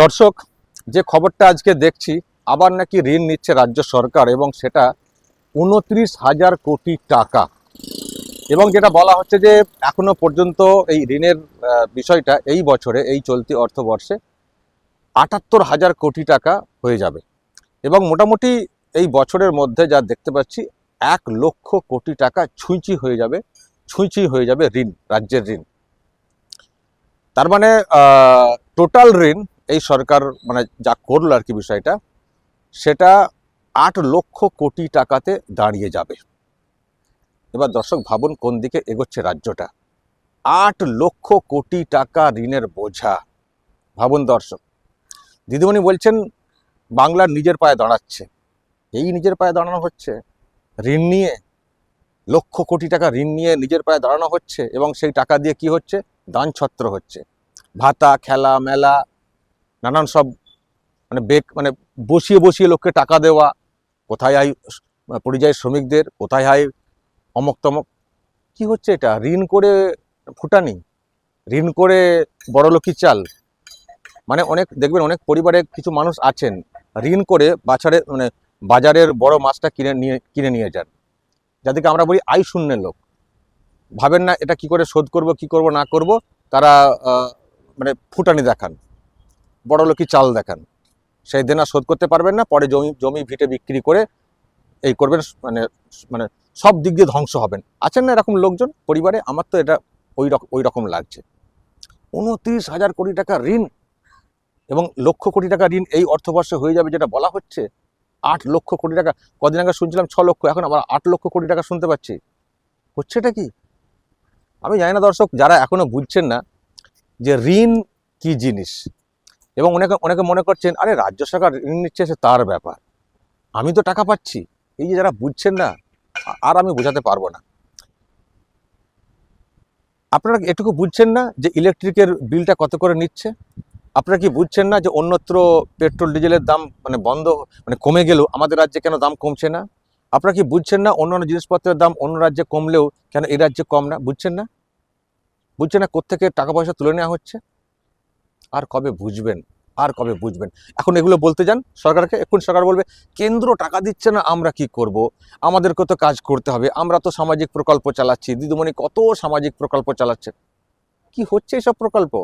দর্শক, যে খবরটা আজকে দেখছি, আবার নাকি ঋণ নিচ্ছে রাজ্য সরকার এবং সেটা উনত্রিশ হাজার কোটি টাকা। এবং যেটা বলা হচ্ছে যে, এখনও পর্যন্ত এই ঋণের বিষয়টা এই বছরে, এই চলতি অর্থবর্ষে আটাত্তর হাজার কোটি টাকা হয়ে যাবে। এবং মোটামুটি এই বছরের মধ্যে যা দেখতে পাচ্ছি, এক লক্ষ কোটি টাকা ছুঁচি হয়ে যাবে ছুঁচি হয়ে যাবে ঋণ, রাজ্যের ঋণ। তার মানে টোটাল ঋণ এই সরকার মানে যা করল আর কি বিষয়টা, সেটা আট লক্ষ কোটি টাকাতে দাঁড়িয়ে যাবে। এবার দর্শক, ভাবুন কোন দিকে এগোচ্ছে রাজ্যটা। আট লক্ষ কোটি টাকা ঋণের বোঝা। ভাবুন দর্শক, দিদিমণি বলছেন বাংলার নিজের পায়ে দাঁড়াচ্ছে। এই নিজের পায়ে দাঁড়ানো হচ্ছে? ঋণ নিয়ে, লক্ষ কোটি টাকা ঋণ নিয়ে নিজের পায়ে দাঁড়ানো হচ্ছে এবং সেই টাকা দিয়ে কি হচ্ছে? দান ছত্র হচ্ছে। ভাতা, খেলা, মেলা নানান সব মানে বেক মানে বসিয়ে বসিয়ে লোককে টাকা দেওয়া, কোথায় আয় পরিযায়ী শ্রমিকদের, কোথায় আয় অমক তমক, কি হচ্ছে এটা? ঋণ করে ফুটানি, ঋণ করে বড়লোকি চাল। মানে অনেক, দেখবেন অনেক পরিবারে কিছু মানুষ আছেন, ঋণ করে বাছারে মানে বাজারের বড় মাছটা কিনে নিয়ে কিনে নিয়ে যান। যাদেরকে আমরা বলি আয় শূন্যের লোক। ভাবেন না এটা কি করে শোধ করব, কি করব, না করব, তারা মানে ফুটানি দেখান। বড় লোকি চাল দেখান। সেই দেনা শোধ করতে পারবেন না, পরে জমি জমি ভিটে বিক্রি করে এই করবেন মানে মানে সব দিক দিয়ে ধ্বংস হবেন। আছেন না এরকম লোকজন? পরিবারে আমার তো এটা ওই রকম ওই রকম লাগছে। উনত্রিশ হাজার কোটি টাকা ঋণ এবং লক্ষ কোটি টাকা ঋণ এই অর্থবর্ষে হয়ে যাবে যেটা বলা হচ্ছে? আট লক্ষ কোটি টাকা। কদিন আগে শুনছিলাম ছ লক্ষ, এখন আবার আট লক্ষ কোটি টাকা শুনতে পাচ্ছি। হচ্ছে হচ্ছেটা কি? আমি জানি না দর্শক, যারা এখনও বুঝছেন না যে ঋণ কি জিনিস? এবং অনেকে অনেকে মনে করছেন, আরে, রাজ্য সরকার ঋণ নিচ্ছে, সে তার ব্যাপার। আমি তো টাকা পাচ্ছি। এই যে যারা বুঝছেন না আর আমি বোঝাতে পারব না। আপনারা এটুকু বুঝছেন না যে ইলেকট্রিকের বিলটা কত করে নিচ্ছে? আপনারা কি বুঝছেন না যে অন্যত্র পেট্রোল, ডিজেলের দাম মানে বন্ধ মানে কমে গেলেও আমাদের রাজ্যে কেন দাম কমছে না? আপনারা কি বুঝছেন না অন্যান্য জিনিসপত্রের দাম অন্য রাজ্যে কমলেও কেন এই রাজ্যে কম না? বুঝছেন না? বুঝছেন না কোত্থেকে টাকা পয়সা তুলে নেওয়া হচ্ছে? আর কবে বুঝবেন? আর কবে বুঝবেন? এখন এগুলো বলতে যান, সরকারকে এখন সরকার বলবে, কেন্দ্র টাকা দিচ্ছে না, আমরা কি করব? আমাদেরকে তো কাজ করতে হবে, আমরা তো সামাজিক প্রকল্প চালাচ্ছি। দিদিমণি কত সামাজিক প্রকল্প চালাচ্ছে? কি হচ্ছে এইসব প্রকল্প?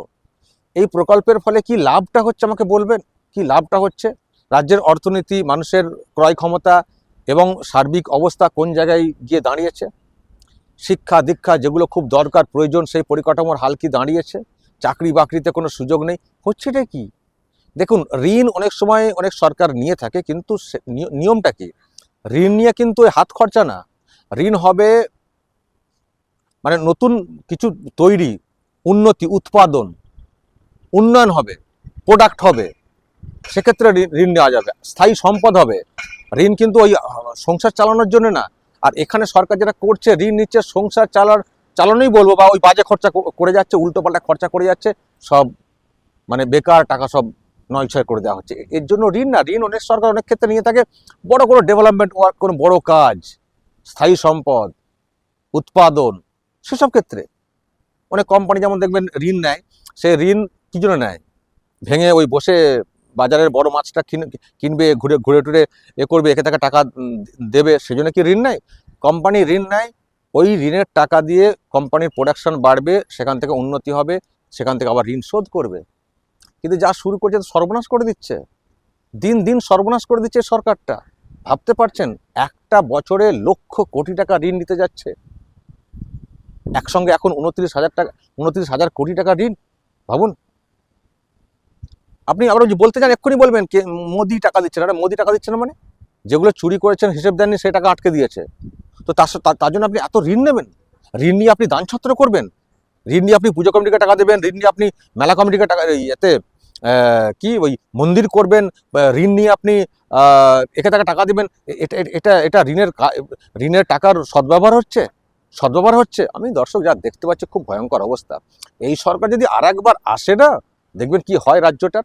এই প্রকল্পের ফলে কি লাভটা হচ্ছে আমাকে বলবেন? কি লাভটা হচ্ছে? রাজ্যের অর্থনীতি, মানুষের ক্রয় ক্ষমতা এবং সার্বিক অবস্থা কোন জায়গায় গিয়ে দাঁড়িয়েছে? শিক্ষা, দীক্ষা যেগুলো খুব দরকার, প্রয়োজন, সেই পরিকাঠামোর হাল কি দাঁড়িয়েছে? চাকরি বাকরিতে কোনো সুযোগ নেই? হচ্ছেটা কি? দেখুন, ঋণ অনেক সময় অনেক সরকার নিয়ে থাকে, কিন্তু নিয়মটা কি? ঋণ নিয়ে কিন্তু হাত খরচা না। ঋণ হবে মানে নতুন কিছু তৈরি, উন্নতি, উৎপাদন, উন্নয়ন হবে প্রোডাক্ট হবে, সেক্ষেত্রে ঋণ ঋণ নেওয়া যাবে। স্থায়ী সম্পদ হবে। ঋণ কিন্তু ওই, সংসার চালানোর জন্য না। আর এখানে সরকার যেটা করছে, ঋণ নিচ্ছে, সংসার চালার, চালানোই বলব বা ওই বাজে খরচা করে যাচ্ছে, উল্টোপাল্টা খরচা করে যাচ্ছে, সব মানে বেকার টাকা সব নয় ছয় করে দেওয়া হচ্ছে। এর জন্য ঋণ না, ঋণ অনেক সরকার অনেক ক্ষেত্রে নিয়ে থাকে। বড় কোনো ডেভেলপমেন্ট ওয়ার্ক কোনো বড় কাজ, স্থায়ী সম্পদ, উৎপাদন, সেসব ক্ষেত্রে। অনেক কোম্পানি যেমন দেখবেন ঋণ নেয়, সে ঋণ কি জন্য নেয়? ভেঙে ওই বসে বাজারের বড় মাছটা কিনে, কিনবে, ঘুরে ঘুরে টুরে এ করবে, একে তাকে টাকা দেবে, সেজন্য কি ঋণ নেয়? কোম্পানি ঋণ নেয়, ওই ঋণের টাকা দিয়ে কোম্পানির প্রোডাকশন বাড়বে, সেখান থেকে উন্নতি হবে, সেখান থেকে আবার ঋণ শোধ করবে। কিন্তু যা শুরু করছে সর্বনাশ করে দিচ্ছে। দিন দিন সর্বনাশ করে দিচ্ছে সরকারটা। ভাবতে পারছেন? একটা বছরে লক্ষ কোটি টাকা ঋণ নিতে যাচ্ছে। একসঙ্গে এখন উনত্রিশ হাজার টাকা, উনত্রিশ হাজার কোটি টাকা ঋণ? ভাবুন। আপনি আবার বলতে চান, এক্ষুনি বলবেন কে, মোদি টাকা দিচ্ছে না। মোদি টাকা দিচ্ছে না মানে? যেগুলো চুরি করেছেন, হিসেব দেননি, সেই টাকা আটকে দিয়েছে। তো তার সা- তার- জন্য আপনি এত ঋণ নেবেন? ঋণ নিয়ে আপনি দান ছত্র করবেন? ঋণ নিয়ে আপনি পুজো কমিটিকে টাকা দেবেন? ঋণ নিয়ে আপনি মেলা কমিটিকে টাকা এতে কি ওই মন্দির করবেন ঋণ নিয়ে আপনি একে তাকে টাকা দেবেন এটা এটা- এটা ঋণের ঋণের টাকার সদ্ব্যবহার হচ্ছে? সদ্ব্যবহার হচ্ছে? আমি দর্শক যা দেখতে পাচ্ছি খুব ভয়ঙ্কর অবস্থা। এই সরকার যদি আর একবার আসে না, দেখবেন কি হয় রাজ্যটার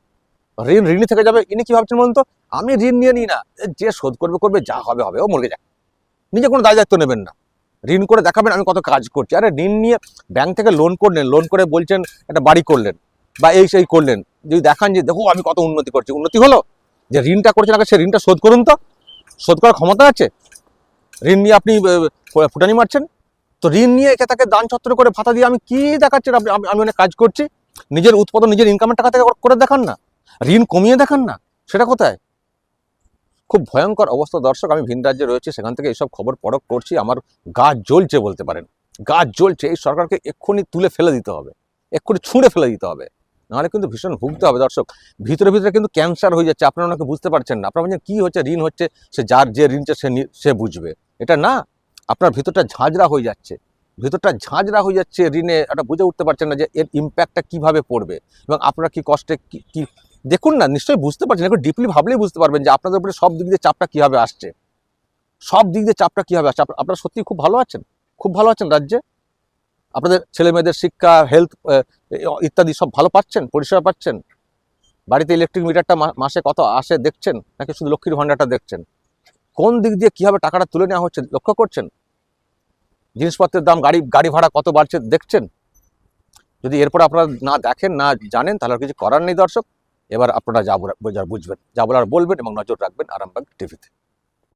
ঋণ ঋণী থেকে যাবে। ইনি কি ভাবছেন বলুন তো? আমি ঋণ নিয়ে নিই না। যে শোধ করবে করবে, যা হবে হবে, ও মরে যাক। নিজে কোনো দায় দায়িত্ব নেবেন না। ঋণ করে দেখাবেন আমি কত কাজ করছি। আরে ঋণ নিয়ে ব্যাংক থেকে লোন করলেন, লোন করে বলছেন, একটা বাড়ি করলেন, বা এই সেই করলেন। যদি দেখান যে, দেখো, আমি কত উন্নতি করছি। উন্নতি হলো? যে ঋণটা করছেন আগে, সে ঋণটা শোধ করুন তো। শোধ করার ক্ষমতা আছে? ঋণ নিয়ে আপনি ফুটানি মারছেন? তো ঋণ নিয়ে একে তাকে দান ছত্র করে ভাতা দিয়ে আমি কি দেখাচ্ছেন আপনি আমি- অনেক কাজ করছি। নিজের উৎপাদন, নিজের ইনকামের টাকা থেকে করে দেখান না। ঋণ কমিয়ে দেখান না। সেটা কোথায়? খুব ভয়ঙ্কর অবস্থা। দর্শক, আমি ভিন রাজ্যে রয়েছি, সেখান থেকে এইসব খবর পরক করছি। আমার গা জ্বলছে বলতে পারেন। গা জ্বলছে। এই সরকারকে এক্ষুনি তুলে ফেলে দিতে হবে। এক্ষুনি ছুঁড়ে ফেলে দিতে হবে। নাহলে কিন্তু ভীষণ ভুগতে হবে, দর্শক। ভিতরে ভিতরে কিন্তু ক্যান্সার হয়ে যাচ্ছে, আপনারা ওনাকে বুঝতে পারছেন না। আপনারা বলছেন, কী হচ্ছে? ঋণ হচ্ছে, সে যার যে ঋণটা সে সে বুঝবে। এটা না, আপনার ভিতরটা ঝাঁঝরা হয়ে যাচ্ছে। ভিতরটা ঝাঁঝরা হয়ে যাচ্ছে ঋণে এটা বুঝে উঠতে পারছেন না যে এর ইম্প্যাক্টটা কীভাবে পড়বে এবং আপনারা কি কষ্টে কি দেখুন না, নিশ্চয়ই বুঝতে পারছেন, একটু ডিপলি ভাবলেই বুঝতে পারবেন যে আপনাদের উপরে সব দিক দিয়ে চাপটা কীভাবে আসছে। সব দিক দিয়ে চাপটা কীভাবে আসছে? আপনারা সত্যি খুব ভালো আছেন? খুব ভালো আছেন রাজ্যে? আপনাদের ছেলে মেয়েদের শিক্ষা হেলথ ইত্যাদি সব ভালো পাচ্ছেন? পরিষেবা পাচ্ছেন? বাড়িতে ইলেকট্রিক মিটারটা মাসে কত আসে দেখছেন? নাকি শুধু লক্ষ্মীর ভাণ্ডারটা দেখছেন? কোন দিক দিয়ে কীভাবে টাকাটা তুলে নেওয়া হচ্ছে লক্ষ্য করছেন? জিনিসপত্রের দাম, গাড়ি গাড়ি ভাড়া কত বাড়ছে দেখছেন? যদি এরপর আপনারা না দেখেন, না জানেন, তাহলে কিছু করার নেই দর্শক। এবার আপনারা যা বুঝবেন, যা বলার বলবেন এবং নজর রাখবেন আরামবাগ টিভিতে